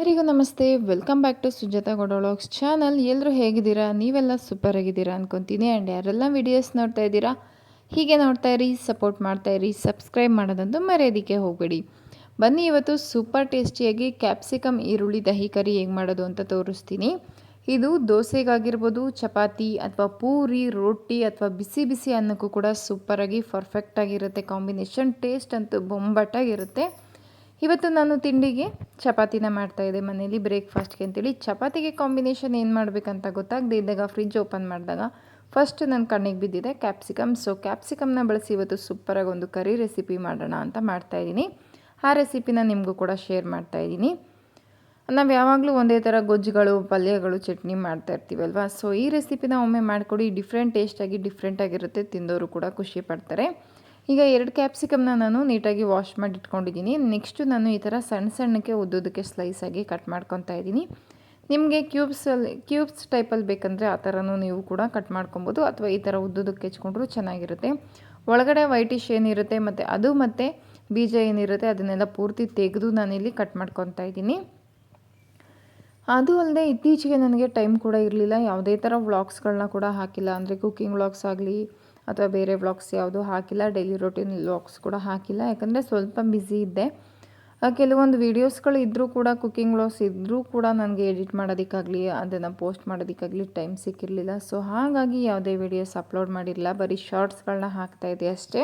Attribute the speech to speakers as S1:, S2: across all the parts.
S1: ಎಲ್ಲರಿಗೂ ನಮಸ್ತೆ. Welcome back to Sujata ಗೊಡೋಳಾಕ್ಸ್ ಚಾನಲ್. ಎಲ್ಲರೂ ಹೇಗಿದ್ದೀರಾ? ನೀವೆಲ್ಲ ಸೂಪರ್ ಆಗಿದ್ದೀರಾ ಅನ್ಕೊತೀನಿ. ಆ್ಯಂಡ್ ಯಾರೆಲ್ಲ ವಿಡಿಯೋಸ್ ನೋಡ್ತಾ ಇದ್ದೀರಾ, ಹೀಗೆ ನೋಡ್ತಾ ಇರಿ, ಸಪೋರ್ಟ್ ಮಾಡ್ತಾ ಇರಿ, ಸಬ್ಸ್ಕ್ರೈಬ್ ಮಾಡೋದಂತೂ ಮರೆಯೋದಕ್ಕೆ ಹೋಗಬೇಡಿ. ಬನ್ನಿ, ಇವತ್ತು ಸೂಪರ್ ಟೇಸ್ಟಿಯಾಗಿ ಕ್ಯಾಪ್ಸಿಕಮ್ ಈರುಳ್ಳಿ ದಹಿ ಕರಿ ಹೇಗೆ ಮಾಡೋದು ಅಂತ ತೋರಿಸ್ತೀನಿ. ಇದು ದೋಸೆಗಾಗಿರ್ಬೋದು, ಚಪಾತಿ ಅಥವಾ ಪೂರಿ, ರೊಟ್ಟಿ ಅಥವಾ ಬಿಸಿ ಬಿಸಿ ಅನ್ನಕ್ಕೂ ಕೂಡ ಸೂಪರಾಗಿ ಪರ್ಫೆಕ್ಟಾಗಿರುತ್ತೆ ಕಾಂಬಿನೇಷನ್. ಟೇಸ್ಟ್ ಅಂತೂ ಬೊಂಬಟ್ಟಾಗಿರುತ್ತೆ ಇವತ್ತು ನಾನು ತಿಂಡಿಗೆ ಚಪಾತಿನ ಮಾಡ್ತಾಯಿದ್ದೆ ಮನೇಲಿ ಬ್ರೇಕ್ಫಾಸ್ಟ್ಗೆ ಅಂತೇಳಿ ಚಪಾತಿಗೆ ಕಾಂಬಿನೇಷನ್ ಏನು ಮಾಡಬೇಕಂತ ಗೊತ್ತಾಗದೆ ಇದ್ದಾಗ ಫ್ರಿಜ್ ಓಪನ್ ಮಾಡಿದಾಗ ಫಸ್ಟ್ ನನ್ನ ಕಣ್ಣಿಗೆ ಬಿದ್ದಿದೆ ಕ್ಯಾಪ್ಸಿಕಮ್ ಸೊ ಕ್ಯಾಪ್ಸಿಕಮ್ನ ಬಳಸಿ ಇವತ್ತು ಸೂಪರಾಗಿ ಒಂದು ಕರಿ ರೆಸಿಪಿ ಮಾಡೋಣ ಅಂತ ಮಾಡ್ತಾಯಿದ್ದೀನಿ ಆ ರೆಸಿಪಿನ ನಿಮಗೂ ಕೂಡ ಶೇರ್ ಮಾಡ್ತಾಯಿದ್ದೀನಿ ನಾವು ಯಾವಾಗಲೂ ಒಂದೇ ಥರ ಗೊಜ್ಜುಗಳು, ಪಲ್ಯಗಳು, ಚಟ್ನಿ ಮಾಡ್ತಾ ಇರ್ತೀವಲ್ವ ಸೊ ಈ ರೆಸಿಪಿನ ಒಮ್ಮೆ ಮಾಡಿಕೊಡಿ. ಡಿಫ್ರೆಂಟ್ ಟೇಸ್ಟಾಗಿ ಡಿಫ್ರೆಂಟಾಗಿರುತ್ತೆ ತಿಂದವರು ಕೂಡ ಖುಷಿ ಪಡ್ತಾರೆ. ಈಗ ಎರಡು ಕ್ಯಾಪ್ಸಿಕಮ್ನ ನಾನು ನೀಟಾಗಿ ವಾಶ್ ಮಾಡಿ ಇಟ್ಕೊಂಡಿದ್ದೀನಿ ನೆಕ್ಸ್ಟು ನಾನು ಈ ಥರ ಸಣ್ಣ ಸಣ್ಣಕ್ಕೆ ಉದ್ದುದಕ್ಕೆ ಸ್ಲೈಸಾಗಿ ಕಟ್ ಮಾಡ್ಕೊತಾ ಇದ್ದೀನಿ. ನಿಮಗೆ ಕ್ಯೂಬ್ಸಲ್ಲಿ ಕ್ಯೂಬ್ಸ್ ಟೈಪಲ್ಲಿ ಬೇಕಂದರೆ ಆ ಥರನೂ ನೀವು ಕೂಡ ಕಟ್ ಮಾಡ್ಕೊಬೋದು. ಅಥವಾ ಈ ಥರ ಉದ್ದುದಕ್ಕೆ ಹೆಚ್ಕೊಂಡ್ರೂ ಚೆನ್ನಾಗಿರುತ್ತೆ. ಒಳಗಡೆ ವೈಟಿಶ್ ಏನಿರುತ್ತೆ ಮತ್ತು ಅದು ಮತ್ತು ಬೀಜ ಏನಿರುತ್ತೆ ಅದನ್ನೆಲ್ಲ ಪೂರ್ತಿ ತೆಗೆದು ನಾನಿಲ್ಲಿ ಕಟ್ ಮಾಡ್ಕೊತಾ ಇದ್ದೀನಿ. ಅದು ಅಲ್ಲದೆ ಇತ್ತೀಚೆಗೆ ನನಗೆ ಟೈಮ್ ಕೂಡ ಇರಲಿಲ್ಲ. ಯಾವುದೇ ಥರ ವ್ಲಾಗ್ಸ್ಗಳನ್ನ ಕೂಡ ಹಾಕಿಲ್ಲ. ಅಂದರೆ ಕುಕ್ಕಿಂಗ್ ವ್ಲಾಗ್ಸ್ ಆಗಲಿ ಅಥವಾ ಬೇರೆ ವ್ಲಾಗ್ಸ್ ಯಾವುದು ಹಾಕಿಲ್ಲ ಡೈಲಿ ರೊಟೀನ್ ವ್ಲಾಗ್ಸ್ ಕೂಡ ಹಾಕಿಲ್ಲ. ಯಾಕಂದರೆ ಸ್ವಲ್ಪ ಬ್ಯುಸಿ ಇದ್ದೆ. ಕೆಲವೊಂದು ವೀಡಿಯೋಸ್ಗಳು ಇದ್ದರೂ ಕೂಡ ಕುಕ್ಕಿಂಗ್ ವ್ಲಾಗ್ಸ್ ಇದ್ದರೂ ಕೂಡ ನನಗೆ ಎಡಿಟ್ ಮಾಡೋದಕ್ಕಾಗಲಿ, ಅದನ್ನು ಪೋಸ್ಟ್ ಮಾಡೋದಕ್ಕಾಗಲಿ ಟೈಮ್ ಸಿಕ್ಕಿರಲಿಲ್ಲ. ಸೊ ಹಾಗಾಗಿ ಯಾವುದೇ ವೀಡಿಯೋಸ್ ಅಪ್ಲೋಡ್ ಮಾಡಿರಲಿಲ್ಲ ಬರೀ ಶಾರ್ಟ್ಸ್ಗಳನ್ನ ಹಾಕ್ತಾಯಿದ್ದೆ ಅಷ್ಟೇ.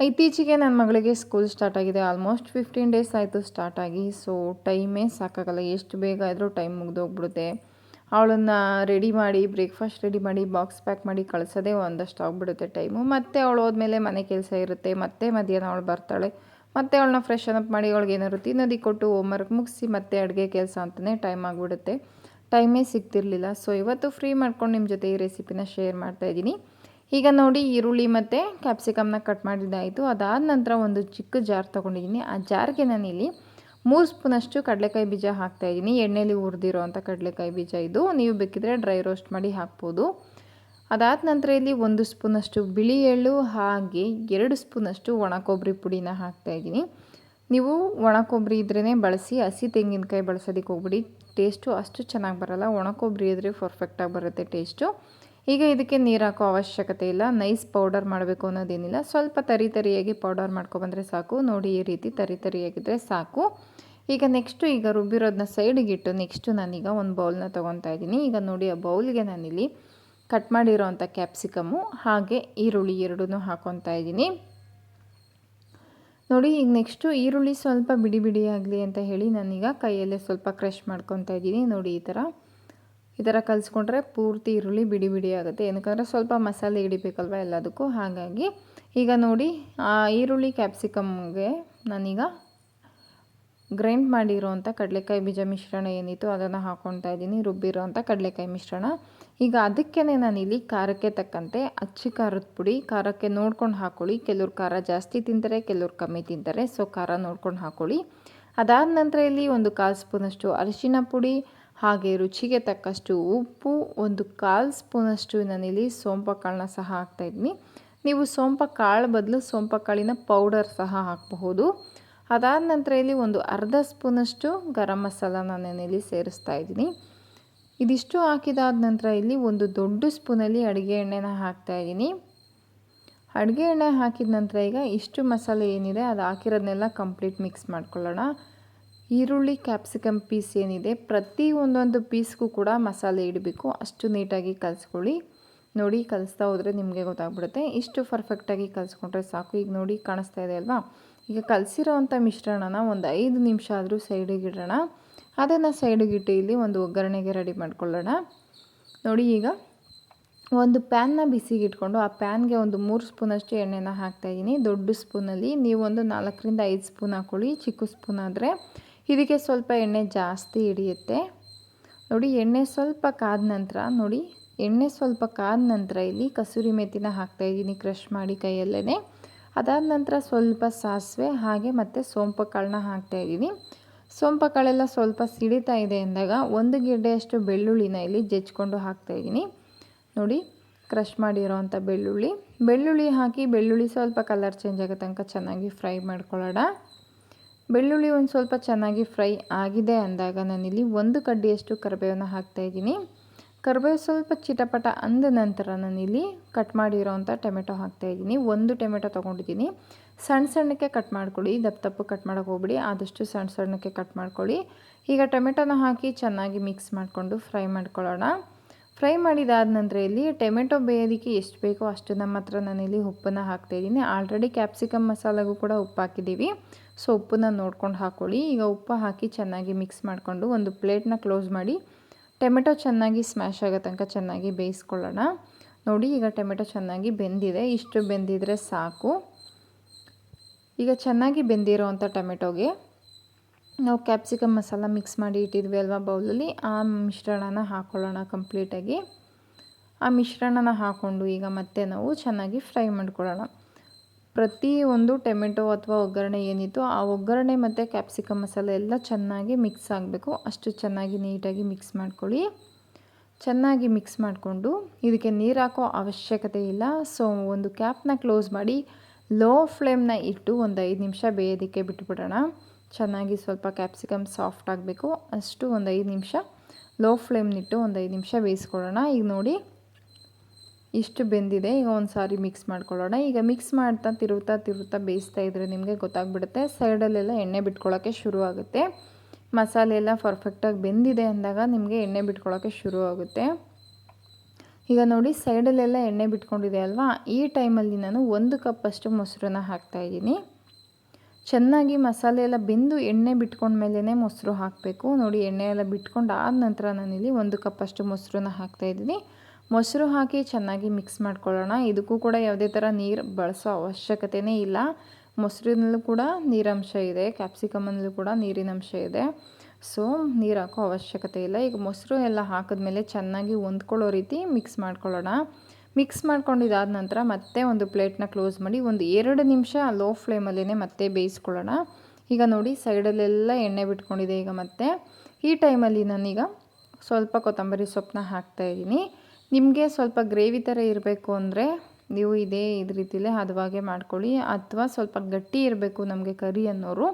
S1: ಇತ್ತೀಚೆಗೆ ನನ್ನ ಮಗಳಿಗೆ ಸ್ಕೂಲ್ ಸ್ಟಾರ್ಟ್ ಆಗಿದೆ. ಆಲ್ಮೋಸ್ಟ್ ಫಿಫ್ಟೀನ್ ಡೇಸ್ ಆಯಿತು ಸ್ಟಾರ್ಟ್ ಆಗಿ. ಸೊ ಟೈಮೇ ಸಾಕಾಗಲ್ಲ. ಎಷ್ಟು ಬೇಗ ಆದರೂ ಟೈಮ್ ಮುಗಿದೋಗ್ಬಿಡುತ್ತೆ. ಅವಳನ್ನು ರೆಡಿ ಮಾಡಿ ಬ್ರೇಕ್ಫಾಸ್ಟ್ ರೆಡಿ ಮಾಡಿ ಬಾಕ್ಸ್ ಪ್ಯಾಕ್ ಮಾಡಿ ಕಳಿಸೋದೇ ಒಂದಷ್ಟು ಆಗಿಬಿಡುತ್ತೆ ಟೈಮು ಮತ್ತೆ ಅವಳು ಹೋದ್ಮೇಲೆ ಮನೆ ಕೆಲಸ ಇರುತ್ತೆ, ಮತ್ತೆ ಮಧ್ಯಾಹ್ನ ಅವಳು ಬರ್ತಾಳೆ. ಮತ್ತೆ ಅವಳನ್ನ ಫ್ರೆಶ್ ಅಪ್ ಮಾಡಿ ಅವಳಿಗೆ ಏನಾದ್ರು ತಿನ್ನೋದಕ್ಕೆ ಕೊಟ್ಟು ಹೋಮ್ವರ್ಕ್ ಮುಗಿಸಿ ಮತ್ತೆ ಅಡುಗೆ ಕೆಲಸ ಅಂತಲೇ ಟೈಮ್ ಆಗಿಬಿಡುತ್ತೆ. ಟೈಮೇ ಸಿಗ್ತಿರ್ಲಿಲ್ಲ. ಸೊ ಇವತ್ತು ಫ್ರೀ ಮಾಡ್ಕೊಂಡು ನಿಮ್ಮ ಜೊತೆ ಈ ರೆಸಿಪಿನ ಶೇರ್ ಮಾಡ್ತಾಯಿದ್ದೀನಿ ಈಗ ನೋಡಿ ಈರುಳ್ಳಿ ಮತ್ತು ಕ್ಯಾಪ್ಸಿಕಮ್ನ ಕಟ್ ಮಾಡಿದ್ದಾಯಿತು. ಅದಾದ ನಂತರ ಒಂದು ಚಿಕ್ಕ ಜಾರ್ ತೊಗೊಂಡಿದ್ದೀನಿ. ಆ ಜಾರ್ಗೆ ನಾನಿಲ್ಲಿ ಮೂರು ಸ್ಪೂನಷ್ಟು ಕಡಲೆಕಾಯಿ ಬೀಜ ಹಾಕ್ತಾಯಿದ್ದೀನಿ ಎಣ್ಣೆಲಿ ಹುರಿದಿರೋ ಅಂಥ ಕಡಲೆಕಾಯಿ ಬೀಜ ಇದು. ನೀವು ಬೇಕಿದ್ರೆ ಡ್ರೈ ರೋಸ್ಟ್ ಮಾಡಿ ಹಾಕ್ಬೋದು. ಅದಾದ ನಂತರ ಇಲ್ಲಿ ಒಂದು ಸ್ಪೂನಷ್ಟು ಬಿಳಿ ಎಳ್ಳು ಹಾಗೆ ಎರಡು ಸ್ಪೂನಷ್ಟು ಒಣ ಕೊಬ್ಬರಿ ಪುಡಿನ ಹಾಕ್ತಾಯಿದ್ದೀನಿ ನೀವು ಒಣ ಕೊಬ್ಬರಿ ಇದ್ರೇ ಬಳಸಿ, ಹಸಿ ತೆಂಗಿನಕಾಯಿ ಬಳಸೋದಕ್ಕೆ ಹೋಗ್ಬಿಡಿ. ಟೇಸ್ಟು ಅಷ್ಟು ಚೆನ್ನಾಗಿ ಬರೋಲ್ಲ. ಒಣ ಕೊಬ್ಬರಿ ಇದ್ದರೆ ಪರ್ಫೆಕ್ಟಾಗಿ ಬರುತ್ತೆ ಟೇಸ್ಟು. ಈಗ ಇದಕ್ಕೆ ನೀರು ಹಾಕೋ ಅವಶ್ಯಕತೆ ಇಲ್ಲ. ನೈಸ್ ಪೌಡರ್ ಮಾಡಬೇಕು ಅನ್ನೋದೇನಿಲ್ಲ. ಸ್ವಲ್ಪ ತರಿ ತರಿಯಾಗಿ ಪೌಡರ್ ಮಾಡ್ಕೊಬಂದರೆ ಸಾಕು. ನೋಡಿ ಈ ರೀತಿ ತರಿ ತರಿಯಾಗಿದ್ದರೆ ಸಾಕು. ಈಗ ನೆಕ್ಸ್ಟು ಈಗ ರುಬ್ಬಿರೋದನ್ನ ಸೈಡಿಗಿಟ್ಟು ನೆಕ್ಸ್ಟು ನಾನೀಗ ಒಂದು ಬೌಲ್ನ ತೊಗೊತಾ ಇದ್ದೀನಿ. ಈಗ ನೋಡಿ ಆ ಬೌಲ್ಗೆ ನಾನಿಲ್ಲಿ ಕಟ್ ಮಾಡಿರೋ ಅಂಥ ಕ್ಯಾಪ್ಸಿಕಮ್ಮು ಹಾಗೆ ಈರುಳ್ಳಿ ಎರಡೂ ಹಾಕೊತಾ ಇದ್ದೀನಿ. ನೋಡಿ ಈಗ ನೆಕ್ಸ್ಟು ಈರುಳ್ಳಿ ಸ್ವಲ್ಪ ಬಿಡಿ ಬಿಡಿ ಆಗಲಿ ಅಂತ ಹೇಳಿ ನಾನೀಗ ಕೈಯಲ್ಲೇ ಸ್ವಲ್ಪ ಕ್ರಷ್ ಮಾಡ್ಕೊತಾ ಇದ್ದೀನಿ. ನೋಡಿ ಈ ಥರ ಈ ಥರ ಕಲಿಸ್ಕೊಂಡ್ರೆ ಪೂರ್ತಿ ಈರುಳ್ಳಿ ಬಿಡಿ ಬಿಡಿ ಆಗುತ್ತೆ. ಏನಕ್ಕಂದರೆ ಸ್ವಲ್ಪ ಮಸಾಲೆ ಹಿಡಿಬೇಕಲ್ವ ಎಲ್ಲದಕ್ಕೂ? ಹಾಗಾಗಿ ಈಗ ನೋಡಿ, ಆ ಈರುಳ್ಳಿ ಕ್ಯಾಪ್ಸಿಕಮ್ಗೆ ನಾನೀಗ ಗ್ರೈಂಡ್ ಮಾಡಿರೋವಂಥ ಕಡಲೆಕಾಯಿ ಬೀಜ ಮಿಶ್ರಣ ಏನಿತ್ತು ಅದನ್ನು ಹಾಕ್ಕೊತಾ ಇದ್ದೀನಿ, ರುಬ್ಬಿರೋವಂಥ ಕಡಲೆಕಾಯಿ ಮಿಶ್ರಣ. ಈಗ ಅದಕ್ಕೇ ನಾನಿಲ್ಲಿ ಖಾರಕ್ಕೆ ತಕ್ಕಂತೆ ಅಚ್ಚಿ ಖಾರದ ಪುಡಿ. ಖಾರಕ್ಕೆ ನೋಡ್ಕೊಂಡು ಹಾಕ್ಕೊಳ್ಳಿ ಕೆಲವ್ರು ಖಾರ ಜಾಸ್ತಿ ತಿಂತಾರೆ, ಕೆಲವ್ರು ಕಮ್ಮಿ ತಿಂತಾರೆ, ಸೊ ಖಾರ ನೋಡ್ಕೊಂಡು ಹಾಕ್ಕೊಳ್ಳಿ ಅದಾದ ನಂತರ ಇಲ್ಲಿ ಒಂದು ಕಾಲು ಸ್ಪೂನಷ್ಟು ಅರಿಶಿನ ಪುಡಿ ಹಾಗೆ ರುಚಿಗೆ ತಕ್ಕಷ್ಟು ಉಪ್ಪು, ಒಂದು ಕಾಲು ಸ್ಪೂನಷ್ಟು ನಾನಿಲ್ಲಿ ಸೋಂಪು ಕಾಳನ್ನ ಸಹ ಹಾಕ್ತಾಯಿದ್ದೀನಿ ನೀವು ಸೋಂಪು ಕಾಳು ಬದಲು ಸೋಂಪು ಕಾಳಿನ ಪೌಡರ್ ಸಹ ಹಾಕಬಹುದು. ಅದಾದ ನಂತರ ಇಲ್ಲಿ ಒಂದು ಅರ್ಧ ಸ್ಪೂನಷ್ಟು ಗರಂ ಮಸಾಲ ನಾನಿಲ್ಲಿ ಸೇರಿಸ್ತಾ ಇದ್ದೀನಿ. ಇದಿಷ್ಟು ಹಾಕಿದಾದ ನಂತರ ಇಲ್ಲಿ ಒಂದು ದೊಡ್ಡ ಸ್ಪೂನಲ್ಲಿ ಅಡುಗೆ ಎಣ್ಣೆನ ಹಾಕ್ತಾ ಇದ್ದೀನಿ. ಅಡುಗೆ ಎಣ್ಣೆ ಹಾಕಿದ ನಂತರ ಈಗ ಇಷ್ಟು ಮಸಾಲೆ ಏನಿದೆ ಅದು ಹಾಕಿರೋದನ್ನೆಲ್ಲ ಕಂಪ್ಲೀಟ್ ಮಿಕ್ಸ್ ಮಾಡ್ಕೊಳ್ಳೋಣ. ಈರುಳ್ಳಿ ಕ್ಯಾಪ್ಸಿಕಮ್ ಪೀಸ್ ಏನಿದೆ, ಪ್ರತಿ ಒಂದೊಂದು ಪೀಸ್ಗೂ ಕೂಡ ಮಸಾಲೆ ಇಡಬೇಕು. ಅಷ್ಟು ನೀಟಾಗಿ ಕಲಿಸ್ಕೊಳ್ಳಿ. ನೋಡಿ, ಕಲಿಸ್ತಾ ಹೋದರೆ ನಿಮಗೆ ಗೊತ್ತಾಗ್ಬಿಡುತ್ತೆ. ಇಷ್ಟು ಪರ್ಫೆಕ್ಟಾಗಿ ಕಲಿಸ್ಕೊಂಡ್ರೆ ಸಾಕು. ಈಗ ನೋಡಿ, ಕಾಣಿಸ್ತಾ ಇದೆ ಅಲ್ವಾ? ಈಗ ಕಲಸಿರೋ ಅಂಥ ಮಿಶ್ರಣನ ಒಂದು ಐದು ನಿಮಿಷ ಆದರೂ ಸೈಡಿಗೆ ಇಡೋಣ. ಅದನ್ನು ಸೈಡಿಗೆ ಇಟ್ಟು ಇಲ್ಲಿ ಒಂದು ಒಗ್ಗರಣೆಗೆ ರೆಡಿ ಮಾಡ್ಕೊಳ್ಳೋಣ. ನೋಡಿ, ಈಗ ಒಂದು ಪ್ಯಾನ್ನ ಬಿಸಿಗೆ ಇಟ್ಕೊಂಡು ಆ ಪ್ಯಾನ್ಗೆ ಒಂದು ಮೂರು ಸ್ಪೂನಷ್ಟು ಎಣ್ಣೆನ ಹಾಕ್ತಾಯಿದ್ದೀನಿ ದೊಡ್ಡ ಸ್ಪೂನಲ್ಲಿ ನೀವು ಒಂದು ನಾಲ್ಕರಿಂದ ಐದು ಸ್ಪೂನ್ ಹಾಕ್ಕೊಳ್ಳಿ ಚಿಕ್ಕ ಸ್ಪೂನ್ ಆದರೆ ಇದಕ್ಕೆ ಸ್ವಲ್ಪ ಎಣ್ಣೆ ಜಾಸ್ತಿ ಹಿಡಿಯುತ್ತೆ. ನೋಡಿ, ಎಣ್ಣೆ ಸ್ವಲ್ಪ ಕಾದ ನಂತರ, ನೋಡಿ, ಎಣ್ಣೆ ಸ್ವಲ್ಪ ಕಾದ ನಂತರ ಇಲ್ಲಿ ಕಸೂರಿ ಮೇಥಿನ ಹಾಕ್ತಾ ಇದ್ದೀನಿ ಕ್ರಷ್ ಮಾಡಿ ಕೈಯಲ್ಲೇ ಅದಾದ ನಂತರ ಸ್ವಲ್ಪ ಸಾಸಿವೆ, ಹಾಗೆ ಮತ್ತು ಸೋಂಪು ಕಾಳನ್ನ ಹಾಕ್ತಾಯಿದ್ದೀನಿ ಸೋಂಪು ಕಾಳೆಲ್ಲ ಸ್ವಲ್ಪ ಸಿಡಿತಾ ಇದೆ ಅಂದಾಗ ಒಂದು ಗೆಡ್ಡೆಯಷ್ಟು ಬೆಳ್ಳುಳ್ಳಿನ ಇಲ್ಲಿ ಜಜ್ಕೊಂಡು ಹಾಕ್ತಾಯಿದ್ದೀನಿ ನೋಡಿ, ಕ್ರಷ್ ಮಾಡಿರೋವಂಥ ಬೆಳ್ಳುಳ್ಳಿ. ಬೆಳ್ಳುಳ್ಳಿ ಹಾಕಿ, ಬೆಳ್ಳುಳ್ಳಿ ಸ್ವಲ್ಪ ಕಲರ್ ಚೇಂಜ್ ಆಗೋ ತನಕ ಚೆನ್ನಾಗಿ ಫ್ರೈ ಮಾಡ್ಕೊಳ್ಳೋಣ. ಬೆಳ್ಳುಳ್ಳಿ ಒಂದು ಸ್ವಲ್ಪ ಚೆನ್ನಾಗಿ ಫ್ರೈ ಆಗಿದೆ ಅಂದಾಗ ನಾನಿಲ್ಲಿ ಒಂದು ಕಡ್ಡಿಯಷ್ಟು ಕರಿಬೇವನ್ನ ಹಾಕ್ತಾಯಿದ್ದೀನಿ ಕರಿಬೇವು ಸ್ವಲ್ಪ ಚಿಟಪಟ ಅಂದ ನಂತರ ನಾನಿಲ್ಲಿ ಕಟ್ ಮಾಡಿರೋವಂಥ ಟೊಮೆಟೊ ಹಾಕ್ತಾಯಿದ್ದೀನಿ ಒಂದು ಟೊಮೆಟೊ ತೊಗೊಂಡಿದ್ದೀನಿ. ಸಣ್ಣ ಸಣ್ಣಕ್ಕೆ ಕಟ್ ಮಾಡ್ಕೊಳ್ಳಿ. ದಪ್ಪ ದಪ್ಪ ಕಟ್ ಮಾಡೋಕೆ ಹೋಗ್ಬಿಡಿ. ಆದಷ್ಟು ಸಣ್ಣ ಸಣ್ಣಕ್ಕೆ ಕಟ್ ಮಾಡ್ಕೊಳ್ಳಿ. ಈಗ ಟೊಮೆಟೊನ ಹಾಕಿ ಚೆನ್ನಾಗಿ ಮಿಕ್ಸ್ ಮಾಡಿಕೊಂಡು ಫ್ರೈ ಮಾಡ್ಕೊಳ್ಳೋಣ. ಫ್ರೈ ಮಾಡಿದಾದ ನಂತರ ಇಲ್ಲಿ ಟೊಮೆಟೊ ಬೇಯೋದಕ್ಕೆ ಎಷ್ಟು ಬೇಕೋ ಅಷ್ಟು ನಮ್ಮ ಹತ್ರ ನಾನಿಲ್ಲಿ ಉಪ್ಪನ್ನು ಹಾಕ್ತಾಯಿದ್ದೀನಿ ಆಲ್ರೆಡಿ ಕ್ಯಾಪ್ಸಿಕಮ್ ಮಸಾಲೆಗೂ ಕೂಡ ಉಪ್ಪು ಹಾಕಿದ್ದೀವಿ. ಸೊ ಉಪ್ಪನ್ನು ನೋಡ್ಕೊಂಡು ಹಾಕ್ಕೊಳ್ಳಿ ಈಗ ಉಪ್ಪು ಹಾಕಿ ಚೆನ್ನಾಗಿ ಮಿಕ್ಸ್ ಮಾಡಿಕೊಂಡು ಒಂದು ಪ್ಲೇಟ್ನ ಕ್ಲೋಸ್ ಮಾಡಿ, ಟೊಮೆಟೊ ಚೆನ್ನಾಗಿ ಸ್ಮ್ಯಾಶ್ ಆಗೋ ತನಕ ಚೆನ್ನಾಗಿ ಬೇಯಿಸ್ಕೊಳ್ಳೋಣ. ನೋಡಿ, ಈಗ ಟೊಮೆಟೊ ಚೆನ್ನಾಗಿ ಬೆಂದಿದೆ. ಇಷ್ಟು ಬೆಂದಿದ್ರೆ ಸಾಕು. ಈಗ ಚೆನ್ನಾಗಿ ಬೆಂದಿರೋವಂಥ ಟೊಮೆಟೊಗೆ ನಾವು ಕ್ಯಾಪ್ಸಿಕಮ್ ಮಸಾಲ ಮಿಕ್ಸ್ ಮಾಡಿ ಇಟ್ಟಿದ್ವಿ ಅಲ್ವಾ ಬೌಲಲ್ಲಿ ಆ ಮಿಶ್ರಣನ ಹಾಕ್ಕೊಳ್ಳೋಣ ಕಂಪ್ಲೀಟಾಗಿ ಆ ಮಿಶ್ರಣನ ಹಾಕ್ಕೊಂಡು ಈಗ ಮತ್ತೆ ನಾವು ಚೆನ್ನಾಗಿ ಫ್ರೈ ಮಾಡ್ಕೊಳ್ಳೋಣ. ಪ್ರತಿ ಒಂದು ಟೊಮೆಟೊ ಅಥವಾ ಒಗ್ಗರಣೆ ಏನಿತ್ತು ಆ ಒಗ್ಗರಣೆ ಮತ್ತು ಕ್ಯಾಪ್ಸಿಕಮ್ ಮಸಾಲೆ ಎಲ್ಲ ಚೆನ್ನಾಗಿ ಮಿಕ್ಸ್ ಆಗಬೇಕು. ಅಷ್ಟು ಚೆನ್ನಾಗಿ ನೀಟಾಗಿ ಮಿಕ್ಸ್ ಮಾಡ್ಕೊಳ್ಳಿ. ಚೆನ್ನಾಗಿ ಮಿಕ್ಸ್ ಮಾಡಿಕೊಂಡು ಇದಕ್ಕೆ ನೀರು ಹಾಕೋ ಅವಶ್ಯಕತೆ ಇಲ್ಲ. ಸೊ ಒಂದು ಕ್ಯಾಪ್ನ ಕ್ಲೋಸ್ ಮಾಡಿ ಲೋ ಫ್ಲೇಮ್ನ ಇಟ್ಟು ಒಂದು ಐದು ನಿಮಿಷ ಬೇಯೋದಕ್ಕೆ ಬಿಟ್ಬಿಡೋಣ. ಚೆನ್ನಾಗಿ ಸ್ವಲ್ಪ ಕ್ಯಾಪ್ಸಿಕಮ್ ಸಾಫ್ಟ್ ಆಗಬೇಕು. ಅಷ್ಟು ಒಂದು ಐದು ನಿಮಿಷ. ಲೋ ಫ್ಲೇಮ್ನಿಟ್ಟು ಒಂದು ಐದು ನಿಮಿಷ ಬೇಯಿಸ್ಕೊಳ್ಳೋಣ. ಈಗ ನೋಡಿ, ಇಷ್ಟು ಬೆಂದಿದೆ. ಈಗ ಒಂದು ಸಾರಿ ಮಿಕ್ಸ್ ಮಾಡ್ಕೊಳ್ಳೋಣ. ಈಗ ಮಿಕ್ಸ್ ಮಾಡ್ತಾ ತಿರುತ್ತಾ ತಿರುತ್ತಾ ಬೇಯಿಸ್ತಾ ಇದ್ದರೆ ನಿಮಗೆ ಗೊತ್ತಾಗ್ಬಿಡುತ್ತೆ. ಸೈಡಲ್ಲೆಲ್ಲ ಎಣ್ಣೆ ಬಿಟ್ಕೊಳ್ಳೋಕ್ಕೆ ಶುರು ಆಗುತ್ತೆ. ಮಸಾಲೆ ಎಲ್ಲ ಪರ್ಫೆಕ್ಟಾಗಿ ಬೆಂದಿದೆ ಅಂದಾಗ ನಿಮಗೆ ಎಣ್ಣೆ ಬಿಟ್ಕೊಳ್ಳೋಕ್ಕೆ ಶುರು ಆಗುತ್ತೆ. ಈಗ ನೋಡಿ ಸೈಡಲ್ಲೆಲ್ಲ ಎಣ್ಣೆ ಬಿಟ್ಕೊಂಡಿದೆ ಅಲ್ವಾ? ಈ ಟೈಮಲ್ಲಿ ನಾನು ಒಂದು ಕಪ್ಪಷ್ಟು ಮೊಸರನ್ನ ಹಾಕ್ತಾಯಿದ್ದೀನಿ ಚೆನ್ನಾಗಿ ಮಸಾಲೆ ಎಲ್ಲ ಬೆಂದು ಎಣ್ಣೆ ಬಿಟ್ಕೊಂಡ್ಮೇಲೇ ಮೊಸರು ಹಾಕಬೇಕು. ನೋಡಿ, ಎಣ್ಣೆ ಎಲ್ಲ ಬಿಟ್ಕೊಂಡು ಆದ ನಂತರ ನಾನಿಲ್ಲಿ ಒಂದು ಕಪ್ಪಷ್ಟು ಮೊಸರನ್ನ ಹಾಕ್ತಾಯಿದ್ದೀನಿ ಮೊಸರು ಹಾಕಿ ಚೆನ್ನಾಗಿ ಮಿಕ್ಸ್ ಮಾಡ್ಕೊಳ್ಳೋಣ. ಇದಕ್ಕೂ ಕೂಡ ಯಾವುದೇ ಥರ ನೀರು ಬಳಸೋ ಅವಶ್ಯಕತೆಯೇ ಇಲ್ಲ. ಮೊಸರಿನಲ್ಲೂ ಕೂಡ ನೀರಂಶ ಇದೆ. ಕ್ಯಾಪ್ಸಿಕಮಲ್ಲೂ ಕೂಡ ನೀರಿನ ಅಂಶ ಇದೆ. ಸೊ, ನೀರು ಹಾಕೋ ಅವಶ್ಯಕತೆ ಇಲ್ಲ. ಈಗ ಮೊಸರು ಎಲ್ಲ ಹಾಕಿದ್ಮೇಲೆ ಚೆನ್ನಾಗಿ ಹೊಂದ್ಕೊಳ್ಳೋ ರೀತಿ ಮಿಕ್ಸ್ ಮಾಡ್ಕೊಳ್ಳೋಣ. ಮಿಕ್ಸ್ ಮಾಡ್ಕೊಂಡಿದ್ದಾದ ನಂತರ ಮತ್ತೆ ಒಂದು ಪ್ಲೇಟ್ನ ಕ್ಲೋಸ್ ಮಾಡಿ ಒಂದು ಎರಡು ನಿಮಿಷ ಲೋ ಫ್ಲೇಮಲ್ಲೇ ಮತ್ತೆ ಬೇಯಿಸ್ಕೊಳ್ಳೋಣ. ಈಗ ನೋಡಿ ಸೈಡಲ್ಲೆಲ್ಲ ಎಣ್ಣೆ ಬಿಟ್ಕೊಂಡಿದೆ ಈಗ ಮತ್ತೆ. ಈ ಟೈಮಲ್ಲಿ ನಾನೀಗ ಸ್ವಲ್ಪ ಕೊತ್ತಂಬರಿ ಸೊಪ್ಪನ್ನ ಹಾಕ್ತಾಯಿದ್ದೀನಿ ನಿಮಗೆ ಸ್ವಲ್ಪ ಗ್ರೇವಿ ಥರ ಇರಬೇಕು ಅಂದರೆ ನೀವು ಇದೇ ಇದು ರೀತಿಲೇ ಹದವಾಗೆ ಮಾಡ್ಕೊಳ್ಳಿ. ಅಥವಾ ಸ್ವಲ್ಪ ಗಟ್ಟಿ ಇರಬೇಕು ನಮಗೆ ಕರಿ ಅನ್ನೋರು.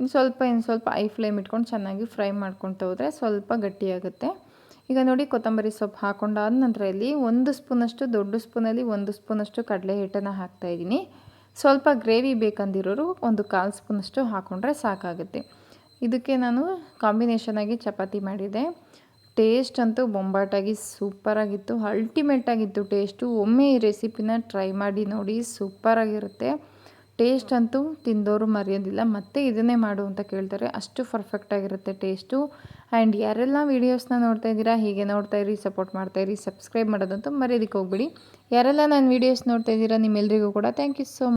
S1: ಇನ್ನು ಸ್ವಲ್ಪ ಇನ್ನು ಸ್ವಲ್ಪ ಐ ಫ್ಲೇಮ್ ಇಟ್ಕೊಂಡು ಚೆನ್ನಾಗಿ ಫ್ರೈ ಮಾಡ್ಕೊತ ಹೋದರೆ ಸ್ವಲ್ಪ ಗಟ್ಟಿಯಾಗುತ್ತೆ ಈಗ ನೋಡಿ ಕೊತ್ತಂಬರಿ ಸೊಪ್ಪು ಹಾಕೊಂಡಾದ ನಂತರ ಇಲ್ಲಿ ಒಂದು ಸ್ಪೂನಷ್ಟು, ದೊಡ್ಡ ಸ್ಪೂನಲ್ಲಿ ಒಂದು ಸ್ಪೂನಷ್ಟು ಕಡಲೆ ಹಿಟ್ಟನ್ನು ಹಾಕ್ತಾಯಿದ್ದೀನಿ ಸ್ವಲ್ಪ ಗ್ರೇವಿ ಬೇಕಂದಿರೋರು ಒಂದು ಕಾಲು ಸ್ಪೂನಷ್ಟು ಹಾಕ್ಕೊಂಡ್ರೆ ಸಾಕಾಗುತ್ತೆ. ಇದಕ್ಕೆ ನಾನು ಕಾಂಬಿನೇಷನಾಗಿ ಚಪಾತಿ ಮಾಡಿದೆ. ಟೇಸ್ಟ್ ಅಂತೂ ಬೊಂಬಾಟಾಗಿ ಸೂಪರಾಗಿತ್ತು ಅಲ್ಟಿಮೇಟಾಗಿತ್ತು ಟೇಸ್ಟು. ಒಮ್ಮೆ ಈ ರೆಸಿಪಿನ ಟ್ರೈ ಮಾಡಿ ನೋಡಿ ಸೂಪರಾಗಿರುತ್ತೆ ಟೇಸ್ಟ್ ಅಂತೂ ತಿಂದೋರು ಮರೆಯೋದಿಲ್ಲ. ಮತ್ತೆ ಇದನ್ನೇ ಮಾಡು ಅಂತ ಕೇಳ್ತಾರೆ. ಅಷ್ಟು ಪರ್ಫೆಕ್ಟಾಗಿರುತ್ತೆ ಟೇಸ್ಟು. ಆ್ಯಂಡ್ ಯಾರೆಲ್ಲ ವೀಡಿಯೋಸ್ನ ನೋಡ್ತಾ ಇದ್ದೀರಾ, ಹೀಗೆ ನೋಡ್ತಾ ಇರಿ, ಸಪೋರ್ಟ್ ಮಾಡ್ತಾ ಇರಿ, ಸಬ್ಸ್ಕ್ರೈಬ್ ಮಾಡೋದಂತೂ ಮರೆಯೋದಕ್ಕೆ ಹೋಗ್ಬಿಡಿ. ಯಾರೆಲ್ಲ ನಾನು ವೀಡಿಯೋಸ್ ನೋಡ್ತಾ ಇದ್ದೀರಾ ನಿಮ್ಮೆಲ್ಲರಿಗೂ ಕೂಡ ಥ್ಯಾಂಕ್ ಯು ಸೋ ಮಚ್